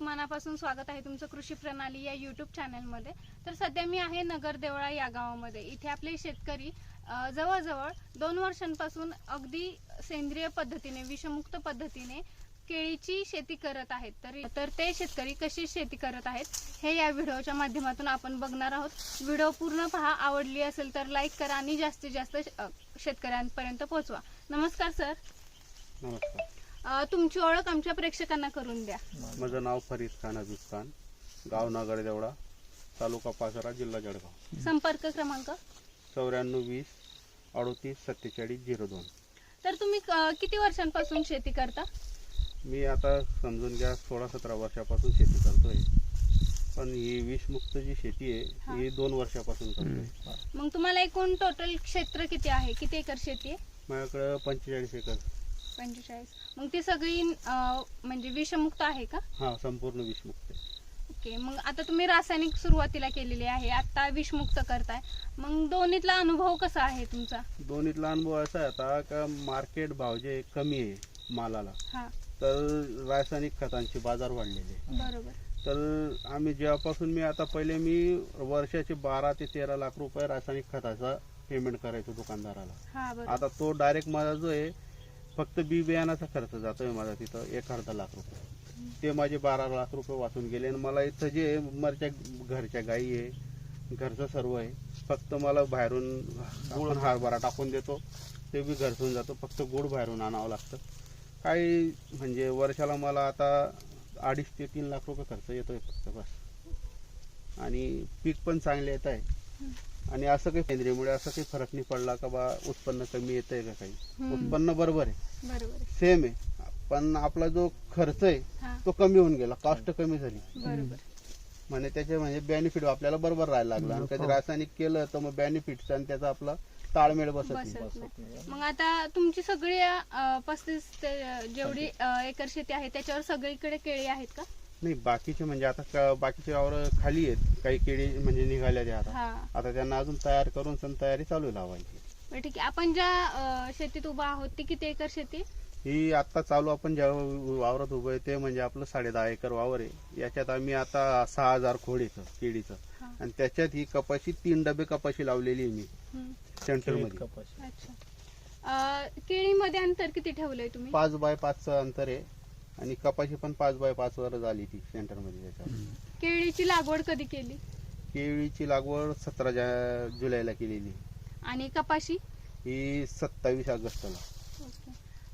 मनापासून स्वागत आहे तुमचं कृषी प्रणाली या युट्यूब चॅनलमध्ये तर सध्या मी आहे नगर देवळा या गावामध्ये. इथे आपले शेतकरी जवळजवळ दोन वर्षांपासून अगदी सेंद्रिय पद्धतीने विषमुक्त पद्धतीने केळीची शेती करत आहेत. तर तर ते शेतकरी कशी शेती करत आहेत हे या व्हिडिओच्या माध्यमातून आपण बघणार आहोत. व्हिडिओ पूर्ण पहा आवडली असेल तर लाईक करा आणि जास्तीत जास्त शेतकऱ्यांपर्यंत पोहोचवा. नमस्कार सर. नमस्कार. अ, तुमची ओळख आमच्या प्रेक्षकांना करून द्या. माझं नाव फरीद खान अजूज खान गाव नगर देवळा तालुका पाचोरा जिल्हा जळगाव. संपर्क क्रमांक? चौऱ्याण्णव वीस अडोतीस सत्तेचाळीस झिरो दोन. तर तुम्ही अ, किती वर्षांपासून शेती करता? मी आता समजून घ्या सोळा सतरा वर्षापासून शेती करतोय. पण ही विषमुक्त जी शेती. आहे ही. दोन वर्षापासून करतोय. मग तुम्हाला एकूण टोटल क्षेत्र किती आहे? किती एकर शेती आहे? माझ्याकडं पंचेचाळीस एकर. पंचेचाळीस. मग ती सगळी अ, म्हणजे विषमुक्त आहे का? हा संपूर्ण विषमुक्त आहे. ओके मग आता तुम्ही रासायनिक सुरुवातीला केलेली आहे आता विषमुक्त करताय. मग दोन्हीतला अनुभव कसा आहे तुमचा? दोन्हीतला अनुभव असा आहे आता का मार्केट भाव जे कमी आहे मालाला हा. तर रासायनिक खतांचे बाजार वाढलेले आहे. बरोबर. तर आम्ही जेव्हापासून मी आता पहिले मी वर्षाचे बारा ते तेरा लाख रुपये रासायनिक खताचा पेमेंट करायचो दुकानदाराला. हा बरोबर. आता तो डायरेक्ट माझा जो आहे फक्त बी बियाणाचा खर्च जातोय माझा तिथं एक अर्धा लाख रुपये. ते माझे बारा लाख रुपये वाचून गेले आणि मला इथं जे मरच्या घरच्या गाई आहे घरचं सर्व आहे फक्त मला बाहेरून आपण हरभरा टाकून देतो ते बी घरसून जातो फक्त गुड बाहेरून आणावं लागतं. काही म्हणजे वर्षाला मला आता अडीच ते तीन लाख रुपये खर्च येतोय फक्त बस. आणि पीक पण चांगले येत आहे. आणि असं काही केंद्रीयमुळे असं काही फरक नाही पडला का बा उत्पन्न कमी येत आहे का काही. उत्पन्न बरोबर आहे. सेम आहे. पण आपला जो खर्च आहे हा. तो कमी होऊन गेला. कॉस्ट कमी झाली. म्हणजे त्याचे म्हणजे बेनिफिट आपल्याला बरोबर राहायला लागला. आणि कधी रासायनिक केलं तर मग बेनिफिट आणि त्याचा आपला ताळमेळ बसत बसत नाही. नाही. मग आता तुमची सगळी अ, पस्तीस ते अ, जेवढी अ, एकर शेती आहे त्याच्यावर सगळीकडे केळी आहेत का? नाही बाकीचे म्हणजे आता क- बाकीचे वावर खाली आहेत. काही केळी म्हणजे निघाल्या त्या आता. हा. आता त्यांना अजून तयार करून सण तयारी चालू आहे लावायची. बरं ठीक आहे. आपण ज्या अ, शेतीत उभा आहोत ती किती एकर शेती? ही आता चालू आपण ज्या वावरात उभं आहे ते म्हणजे आपलं साडे दहा एकर वावर आहे. याच्यात आम्ही आता सहा हजार खोडीचं केळीचं. हा. आणि त्याच्यात ही कपाशी तीन डबे कपाशी लावलेली आहे मी. हम्म. सेंटरमध्ये अच्छा. अ, केळीमध्ये अंतर किती ठेवलंय तुम्ही? पाच बाय पाचचं अंतर आहे. आणि कपाशी पण पाच बाय पाच वर झाली ती सेंटरमध्ये त्याच्यावर केळीची लागवड कधी केली? केळीची लागवड सतरा जा- जुलैला केलेली. आणि कपाशी? ही सत्तावीस ऑगस्टला.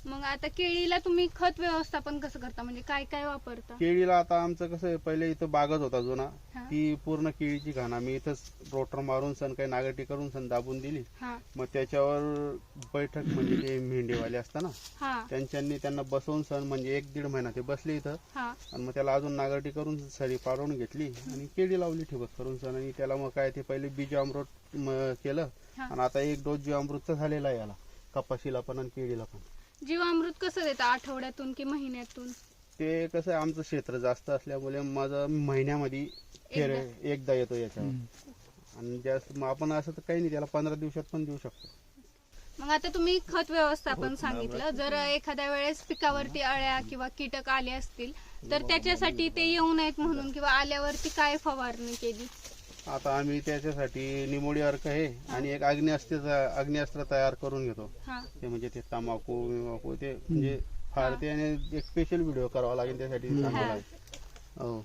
मग आता केळीला तुम्ही खत व्यवस्थापन कसं करता? म्हणजे काय काय वापरता? केळीला आता आमचं कसं आहे पहिले इथं बागच होता जुना. हा. ती पूर्ण केळीची घाण. आम्ही इथंच रोटर मारून सण काही नागटी करून सण दाबून दिली. हा. मग त्याच्यावर बैठक म्हणजे जे मेंढेवाले असतात ना हा. त्यांच्यांनी त्यांना बसवून सण म्हणजे एक दीड महिना ते बसले इथं. हा. आणि मग त्याला अजून नागरटी करून सरी पाडून घेतली आणि केळी लावली ठिबक करून सण. आणि त्याला मग काय ते पहिले बीज अमृत म- केलं. हा. आणि आता एक डोस जीव अमृतचा झालेला आहे याला कपाशीला पण आणि केळीला पण. जीवामृत कसं देता? आठवड्यातून की महिन्यातून? ते कसं आहे आमचं क्षेत्र जास्त असल्यामुळे माझं महिन्यामध्ये फेर एकदा येतो याच्यावर. आणि जास्त मग आपण असं तर काही नाही त्याला पंधरा दिवसात पण देऊ शकतो. मग आता तुम्ही खत व्यवस्थापन सांगितलं. जर एखाद्या वेळेस पिकावरती अळ्या किंवा कीटक आले असतील तर त्याच्यासाठी ते येऊ नयेत म्हणून किंवा आल्यावरती काय फवारणी केली? आता आम्ही त्याच्यासाठी निमोडी अर्क आहे आणि एक अग्निअस्त्र अग्निअस्त्र तयार करून घेतो. हा. ते म्हणजे ते तंबाखू विमाकू ते म्हणजे फाडते आणि एक स्पेशल व्हिडिओ करावा लागेल त्यासाठी लागेल. हो.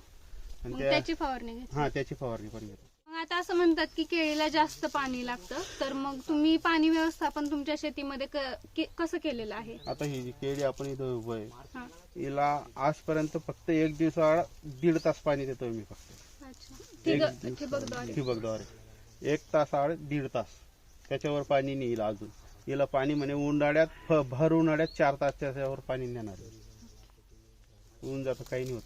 आणि मग त्या त्याची फवारणी घेतली हा त्याची फवारणी पण घेतो. मग आता असं म्हणतात की केळीला जास्त पाणी लागतं. तर मग तुम्ही पाणी व्यवस्थापन तुमच्या शेतीमध्ये क- के- कसं केलेलं आहे? आता ही जी केळी आपण इथं उभं आहे हा. हिला आजपर्यंत फक्त एक दिवसाआड दीड तास पाणी देतोय मी फक्त. अच्छा एक ठिबक- ठिबकद्वारे ठिबकद्वारे एक तास आड दीड तास. त्याच्यावर पाणी नाही हिला अजून. हिला पाणी म्हणे उन्हाळ्यात फ- भर उन्हाळ्यात चार तास त्याच्यावर पाणी नेणार होऊन जातं काही नाही होत.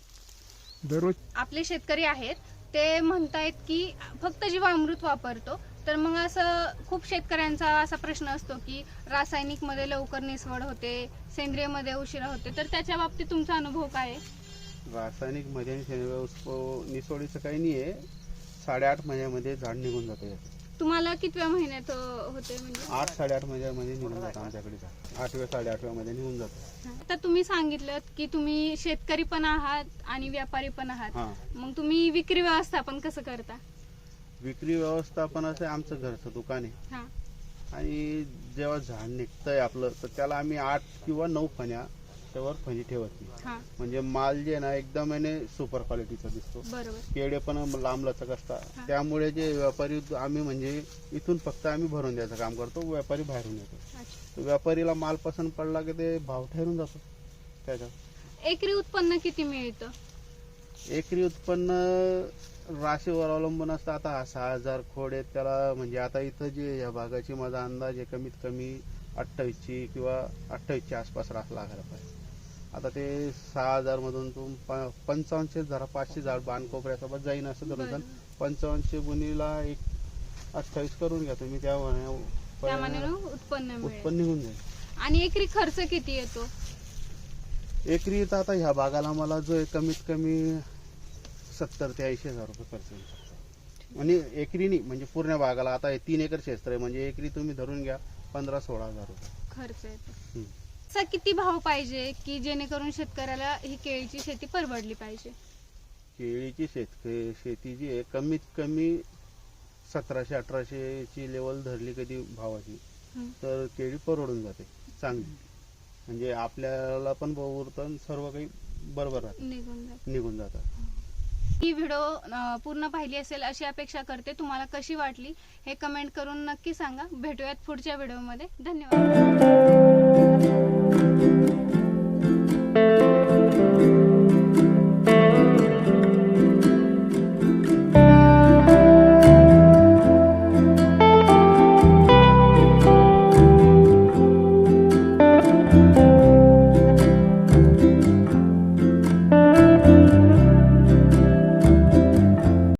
दररोज आपले शेतकरी आहेत ते म्हणतायत की फक्त जीवामृत वापरतो. तर मग असं खूप शेतकऱ्यांचा असा प्रश्न असतो की रासायनिकमध्ये लवकर निसवड होते सेंद्रियमध्ये उशिरा होते. तर त्याच्या बाबतीत तुमचा अनुभव काय आहे? रासायनिकमध्ये आणि सेंद्रिय ऊस- निसोडीचं काही नाही आहे साडेआठ महिन्यामध्ये झाड निघून जातं. याचं तुम्हाला कितव्या महिन्यात अं, होते म्हणजे? आठ साडेआठ महिन्यामध्ये निघून जातं आमच्याकडे झाड. आठव्या साडेआठव्या मध्ये निघून जातं. आता तुम्ही सांगितलं की तुम्ही शेतकरी पण आहात आणि व्यापारी पण आहात. हां. मग तुम्ही विक्री व्यवस्थापन कसं करता? विक्री व्यवस्थापनाचं आमचं घरचं दुकान आहे. हा. आणि जेव्हा झाड निघतंय आपलं तर त्याला आम्ही आठ किंवा नऊ फण्या त्यावर फणी ठेवत नाही. हा. म्हणजे माल जे आहे ना एकदम याने सुपर क्वालिटीचा दिसतो. बरोबर. केडे पण लांब लचक. असतात. त्यामुळे जे व्यापारी आम्ही म्हणजे इथून फक्त आम्ही भरून द्यायचं काम करतो व्यापारी बाहेरून येतो. अच्छा. व्यापारीला माल पसंत पडला की ते भाव ठरून जातो त्याच्यात. एकरी उत्पन्न किती मिळतं? एकरी उत्पन्न राशीवर अवलंबून असतं. आता हा सहा हजार खोड आहेत त्याला म्हणजे आता इथं जे या भागाची माझा अंदाज आहे कमीत कमी अठ्ठावीसची किंवा अठ्ठावीसच्या आसपास रास लागायला पाहिजे. आता ते सहा हजार मधून तुम पंचावन्नशे जरा पाचशे झाड बाण कोपऱ्यासोबत जाईन असं धरून. पंचावन्नशे गुणीला एक अठ्ठावीस करून घ्या तुम्ही त्या उत्पन्न मिळेल. उत्पन्न निघून जाईल. आणि एकरी खर्च किती येतो? एकरी तर आता ह्या भागाला मला जो आहे कमीत कमी सत्तर ते ऐंशी हजार रुपये खर्च येईल. आणि एकरी नाही म्हणजे पूर्ण भागाला आता हे तीन एकर क्षेत्र आहे म्हणजे एकरी तुम्ही धरून घ्या पंधरा सोळा हजार रुपये. खर्च येतो. हम्म. असा किती भाव पाहिजे की जेणेकरून शेतकऱ्याला ही केळीची शेती परवडली पाहिजे? केळीची शेत शेती जी आहे कमीत कमी सतराशे अठराशेची लेवल धरली कधी भावाची. तर केळी परवडून जाते चांगली. म्हणजे आपल्याला पण उरतं आणि सर्व काही बरोबर राहतं. निघून जात. निघून जातं. ही. व्हिडिओ अं, पूर्ण पाहिली असेल अशी अपेक्षा करते. तुम्हाला कशी वाटली हे कमेंट करून नक्की सांगा. भेटूयात पुढच्या व्हिडिओमध्ये धन्यवाद.